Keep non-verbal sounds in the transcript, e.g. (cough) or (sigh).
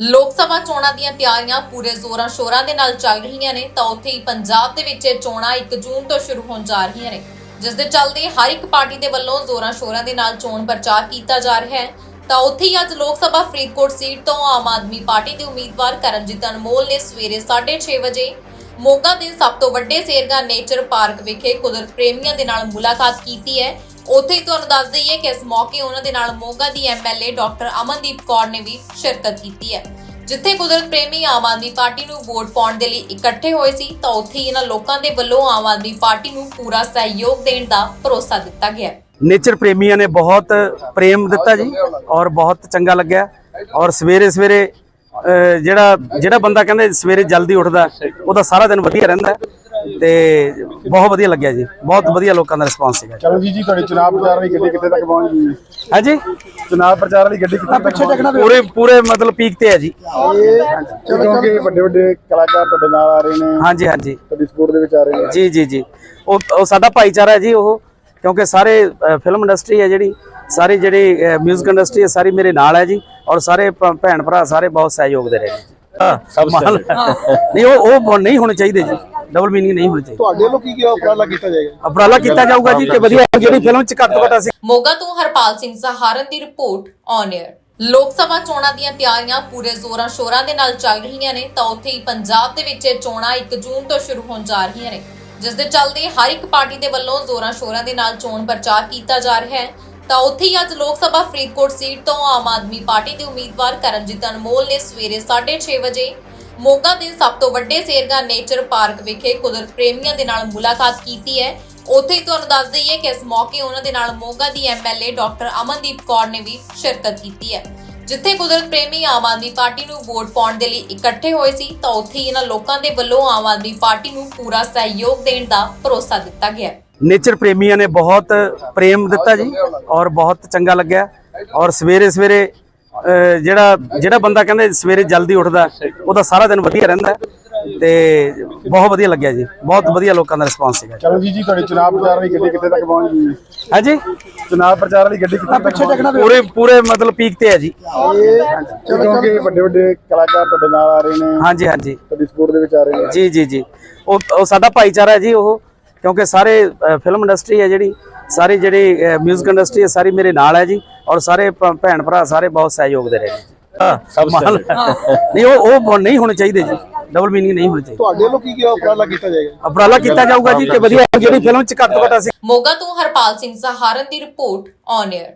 ਲੋਕ ਸਭਾ ਚੋਣਾਂ ਦੀਆਂ ਤਿਆਰੀਆਂ ਪੂਰੇ ਜ਼ੋਰਾਂ ਸ਼ੋਰਾਂ ਦੇ ਨਾਲ ਚੱਲ ਰਹੀਆਂ ਨੇ, ਤਾਂ ਉੱਥੇ ਹੀ ਪੰਜਾਬ ਦੇ ਵਿੱਚ ਇਹ ਚੋਣਾਂ 1 ਜੂਨ ਤੋਂ ਸ਼ੁਰੂ ਹੋਣ ਜਾ ਰਹੀਆਂ ਨੇ। ਜਿਸ ਦੇ ਚੱਲਦੇ ਹਰ ਇੱਕ ਪਾਰਟੀ ਦੇ ਵੱਲੋਂ ਜ਼ੋਰਾਂ ਸ਼ੋਰਾਂ ਦੇ ਨਾਲ ਚੋਣ ਪ੍ਰਚਾਰ ਕੀਤਾ ਜਾ ਰਿਹਾ ਹੈ। ਤਾਂ ਉੱਥੇ ਹੀ ਅੱਜ ਲੋਕ ਸਭਾ ਫਰੀਦਕੋਟ ਸੀਟ ਤੋਂ ਆਮ ਆਦਮੀ ਪਾਰਟੀ ਦੇ ਉਮੀਦਵਾਰ ਕਰਮਜੀਤ ਅਨਮੋਲ ਨੇ ਸਵੇਰੇ 6:30 ਵਜੇ ਮੋਗਾ ਦੇ ਸਭ ਤੋਂ ਵੱਡੇ ਸੇਰਗਾ ਨੇਚਰ ਪਾਰਕ ਵਿਖੇ ਕੁਦਰਤ ਪ੍ਰੇਮੀਆਂ ਦੇ ਨਾਲ ਮੁਲਾਕਾਤ ਕੀਤੀ ਹੈ। ਉੱਥੇ ਹੀ ਤੁਹਾਨੂੰ ਦੱਸ ਦਈਏ ਕਿ ਇਸ ਮੌਕੇ ਉਹਨਾਂ ਦੇ ਨਾਲ ਮੋਗਾ ਦੀ ਐਮਐਲਏ ਡਾਕਟਰ ਅਮਨਦੀਪ ਕੌਰ ਨੇ ਵੀ ਸ਼ਿਰਕਤ ਕੀਤੀ ਹੈ। ਜਿੱਥੇ ਕੁਦਰਤ ਪ੍ਰੇਮੀ ਆਮ ਆਦਮੀ ਪਾਰਟੀ ਨੂੰ ਵੋਟ ਪਾਉਣ ਦੇ ਲਈ ਇਕੱਠੇ ਹੋਏ ਸੀ, ਤਾਂ ਉੱਥੇ ਇਹਨਾਂ ਲੋਕਾਂ ਦੇ ਵੱਲੋਂ ਆਮ ਆਦਮੀ ਪਾਰਟੀ ਨੂੰ ਪੂਰਾ ਸਹਿਯੋਗ ਦੇਣ ਦਾ ਭਰੋਸਾ ਦਿੱਤਾ ਗਿਆ ਨੇਚਰ ਪ੍ਰੇਮੀਆਂ ਨੇ ਬਹੁਤ ਪ੍ਰੇਮ ਦਿੱਤਾ ਜੀ ਔਰ ਬਹੁਤ ਚੰਗਾ ਲੱਗਿਆ ਔਰ ਸਵੇਰੇ ਸਵੇਰੇ ਜਿਹੜਾ ਜਿਹੜਾ ਬੰਦਾ ਕਹਿੰਦੇ ਸਵੇਰੇ ਜਲਦੀ ਉੱਠਦਾ ਉਹਦਾ ਸਾਰਾ ਦਿਨ ਵਧੀਆ ਰਹਿੰਦਾ ਤੇ ਬਹੁਤ ਵਧੀਆ ਲੱਗਿਆ ਜੀ। ਬਹੁਤ ਵਧੀਆ ਲੋਕਾਂ ਦਾ ਰਿਸਪਾਂਸ ਸੀਗਾ ਚਲੋ ਜੀ ਜੀ ਤੁਹਾਡੀ ਚੁਣਾਵ ਪ੍ਰਚਾਰ ਵਾਲੀ ਗੱਡੀ ਕਿੱਥੇ ਤੱਕ ਪਹੁੰਚ ਗਈ? ਹਾਂਜੀ? ਚੁਣਾਵ ਪ੍ਰਚਾਰ ਵਾਲੀ ਗੱਡੀ ਕਿੱਥੇ ਤੱਕ ਪਹੁੰਚ ਗਈ? ਪੂਰੇ ਪੂਰੇ ਮਤਲਬ ਪੀਕ ਤੇ ਹੈ ਜੀ। ਕਿਉਂਕਿ ਵੱਡੇ ਵੱਡੇ ਕਲਾਕਾਰ ਤੁਹਾਡੇ ਨਾਲ ਆ ਰਹੇ ਨੇ। ਹਾਂਜੀ ਹਾਂਜੀ। ਤੁਹਾਡੀ ਸਪੋਰਟ ਦੇ ਵਿੱਚ ਆ ਰਹੇ ਨੇ। ਜੀ ਜੀ ਜੀ। ਉਹ ਉਹ ਸਾਡਾ ਭਾਈਚਾਰਾ ਹੈ ਜੀ ਉਹ ਕਿਉਂਕਿ ਸਾਰੇ ਫਿਲਮ ਇੰਡਸਟਰੀ ਹੈ ਜਿਹੜੀ ਸਾਰੀ ਜਿਹੜੀ 뮤직 ਇੰਡਸਟਰੀ ਹੈ ਸਾਰੀ ਮੇਰੇ ਨਾਲ ਹੈ ਜੀ। ਔਰ ਸਾਰੇ ਭੈਣ ਭਰਾ ਸਾਰੇ ਬਹੁਤ ਸਹਿਯੋਗ ਦੇ ਰਹੇ ਨੇ। ਸਭ (laughs) ਨਹੀਂ ਉਹ ਉਹ ਨਹੀਂ ਹੋਣੇ ਚਾਹੀਦੇ ਜੀ। ਡਬਲ ਮੀਨਿੰਗ ਨਹੀਂ ਹੋਣੇ ਚਾਹੀਦੇ। ਤੁਹਾਡੇ ਵੱਲੋਂ ਕੀ ਕੀ ਉਪਰਾਲਾ ਕੀਤਾ ਜਾਏਗਾ? ਉਪਰਾਲਾ ਕੀਤਾ ਜਾਊਗਾ ਜੀ ਕਿ ਵਧੀਆ ਜਿਹੜੀ ਫਿਲਮ ਚ ਘੱਟ ਤੋਂ ਘੱਟ ਅਸੀਂ ਮੋਗਾ ਤੋਂ ਹਰਪਾਲ ਸਿੰਘ ਸਹਾਰਨ ਦੀ report on air Lok Sabha ਚੋਣਾਂ ਦੀਆਂ ਤਿਆਰੀਆਂ ਪੂਰੇ ਜ਼ੋਰਾਂ ਸ਼ੋਰਾਂ ਦੇ ਨਾਲ ਚੱਲ ਰਹੀਆਂ ਨੇ ਤਾਂ ਉੱਥੇ ਹੀ ਪੰਜਾਬ ਦੇ ਵਿੱਚ ਇਹ ਚੋਣਾਂ 1 ਜੂਨ ਤੋਂ ਸ਼ੁਰੂ ਹੋਣ ਜਾ ਰਹੀਆਂ ਨੇ। ਜਿਸ ਦੇ ਚੱਲਦੇ ਹਰ ਇੱਕ ਪਾਰਟੀ ਦੇ ਵੱਲੋਂ ਜ਼ੋਰਾਂ ਸ਼ੋਰਾਂ ਦੇ ਨਾਲ ਚੋਣ ਪ੍ਰਚਾਰ ਕੀਤਾ ਜਾ ਰਿਹਾ ਹੈ। ਤਾਂ ਉੱਥੇ ਹੀ ਅੱਜ ਲੋਕ ਸਭਾ ਫਰੀਦਕੋਟ ਸੀਟ ਤੋਂ ਆਮ ਆਦਮੀ ਪਾਰਟੀ ਦੇ ਉਮੀਦਵਾਰ ਕਰਮਜੀਤ ਅਨਮੋਲ ਨੇ ਸਵੇਰੇ 6:30 ਵਜੇ ਮੋਗਾ ਦੇ ਸਭ ਤੋਂ ਵੱਡੇ ਸੇਰਗਾ ਨੇਚਰ ਪਾਰਕ ਵਿਖੇ ਕੁਦਰਤ ਪ੍ਰੇਮੀਆਂ ਦੇ ਨਾਲ ਮੁਲਾਕਾਤ ਕੀਤੀ ਹੈ। ਉੱਥੇ ਹੀ ਤੁਹਾਨੂੰ ਦੱਸ ਦਈਏ ਕਿ ਇਸ ਮੌਕੇ ਉਹਨਾਂ ਦੇ ਨਾਲ ਮੋਗਾ ਦੀ ਐਮਐਲਏ ਡਾਕਟਰ ਅਮਨਦੀਪ ਕੌਰ ਨੇ ਵੀ ਸ਼ਿਰਕਤ ਕੀਤੀ ਹੈ। ਜਿੱਥੇ ਕੁਦਰਤ ਪ੍ਰੇਮੀ ਆਮ ਆਦਮੀ ਪਾਰਟੀ ਨੂੰ ਵੋਟ ਪਾਉਣ ਦੇ ਲਈ ਇਕੱਠੇ ਹੋਏ ਸੀ, ਤਾਂ ਉੱਥੇ ਹੀ ਇਹਨਾਂ ਲੋਕਾਂ ਦੇ ਵੱਲੋਂ ਆਮ ਆਦਮੀ ਪਾਰਟੀ ਨੂੰ ਪੂਰਾ ਸਹਿਯੋਗ ਦੇਣ ਦਾ ਭਰੋਸਾ ਦਿੱਤਾ ਗਿਆ। ਨੇਚਰ ਪ੍ਰੇਮੀਆਂ ਨੇ ਬਹੁਤ ਪ੍ਰੇਮ ਦਿੱਤਾ ਜੀ ਔਰ ਬਹੁਤ ਚੰਗਾ ਲੱਗਿਆ ਔਰ ਸਵੇਰੇ ਸਵੇਰੇ ਜਿਹੜਾ ਜਿਹੜਾ ਬੰਦਾ ਕਹਿੰਦੇ ਸਵੇਰੇ ਜਲਦੀ ਉੱਠਦਾ, ਉਹਦਾ ਸਾਰਾ ਦਿਨ ਵਧੀਆ ਰਹਿੰਦਾ। ਤੇ ਬਹੁਤ ਵਧੀਆ ਲੱਗਿਆ ਜੀ। ਬਹੁਤ ਵਧੀਆ ਲੋਕਾਂ ਦਾ ਰਿਸਪਾਂਸ ਸੀਗਾ ਚਲੋ ਜੀ ਜੀ ਤੁਹਾਡੀ ਚੁਣਾਵ ਪ੍ਰਚਾਰ ਵਾਲੀ ਗੱਡੀ ਕਿੱਥੇ ਤੱਕ ਪਹੁੰਚ ਗਈ? ਹਾਂਜੀ? ਚੁਣਾਵ ਪ੍ਰਚਾਰ ਵਾਲੀ ਗੱਡੀ ਕਿੱਥੇ ਤੱਕ ਪਹੁੰਚ ਗਈ? ਪੂਰੇ ਪੂਰੇ ਮਤਲਬ ਪੀਕ ਤੇ ਹੈ ਜੀ। ਕਿਉਂਕਿ ਵੱਡੇ ਵੱਡੇ ਕਲਾਕਾਰ ਤੁਹਾਡੇ ਨਾਲ ਆ ਰਹੇ ਨੇ। ਹਾਂਜੀ ਹਾਂਜੀ। ਤੁਹਾਡੀ ਸਪੋਰਟ ਦੇ ਵਿੱਚ ਆ ਰਹੇ ਨੇ। ਜੀ ਜੀ ਜੀ। ਉਹ ਸਾਡਾ ਭਾਈਚਾਰਾ ਹੈ ਜੀ ਉਹ ਕਿਉਂਕਿ ਸਾਰੇ ਫਿਲਮ ਇੰਡਸਟਰੀ ਹੈ ਜਿਹੜੀ। ਸਾਰੀ ਜਿਹੜੀ 뮤직 ਇੰਡਸਟਰੀ ਹੈ ਸਾਰੀ ਮੇਰੇ ਨਾਲ ਹੈ ਜੀ। ਔਰ ਸਾਰੇ ਭੈਣ ਭਰਾ ਸਾਰੇ ਬਹੁਤ ਸਹਿਯੋਗ ਦੇ ਰਹੇ ਨੇ ਸਭ ਨਹੀਂ ਉਹ ਉਹ ਨਹੀਂ ਹੋਣੇ ਚਾਹੀਦੇ ਜੀ। ਡਬਲ ਮੀਨਿੰਗ ਨਹੀਂ ਹੋਣੇ ਚਾਹੀਦੇ। ਤੁਹਾਡੇ ਵੱਲੋਂ ਕੀ ਕੀ ਉਪਰਾਲਾ ਕੀਤਾ ਜਾਏਗਾ? ਉਪਰਾਲਾ ਕੀਤਾ ਜਾਊਗਾ ਜੀ ਕਿ ਵਧੀਆ ਜਿਹੜੀ ਫਿਲਮ ਚ ਘੱਟ ਤੋਂ ਘੱਟ ਅਸੀਂ ਮੋਗਾ ਤੋਂ ਹਰਪਾਲ ਸਿੰਘ ਸਹਾਰਨ ਦੀ ਰਿਪੋਰਟ ਔਨ 에ਅਰ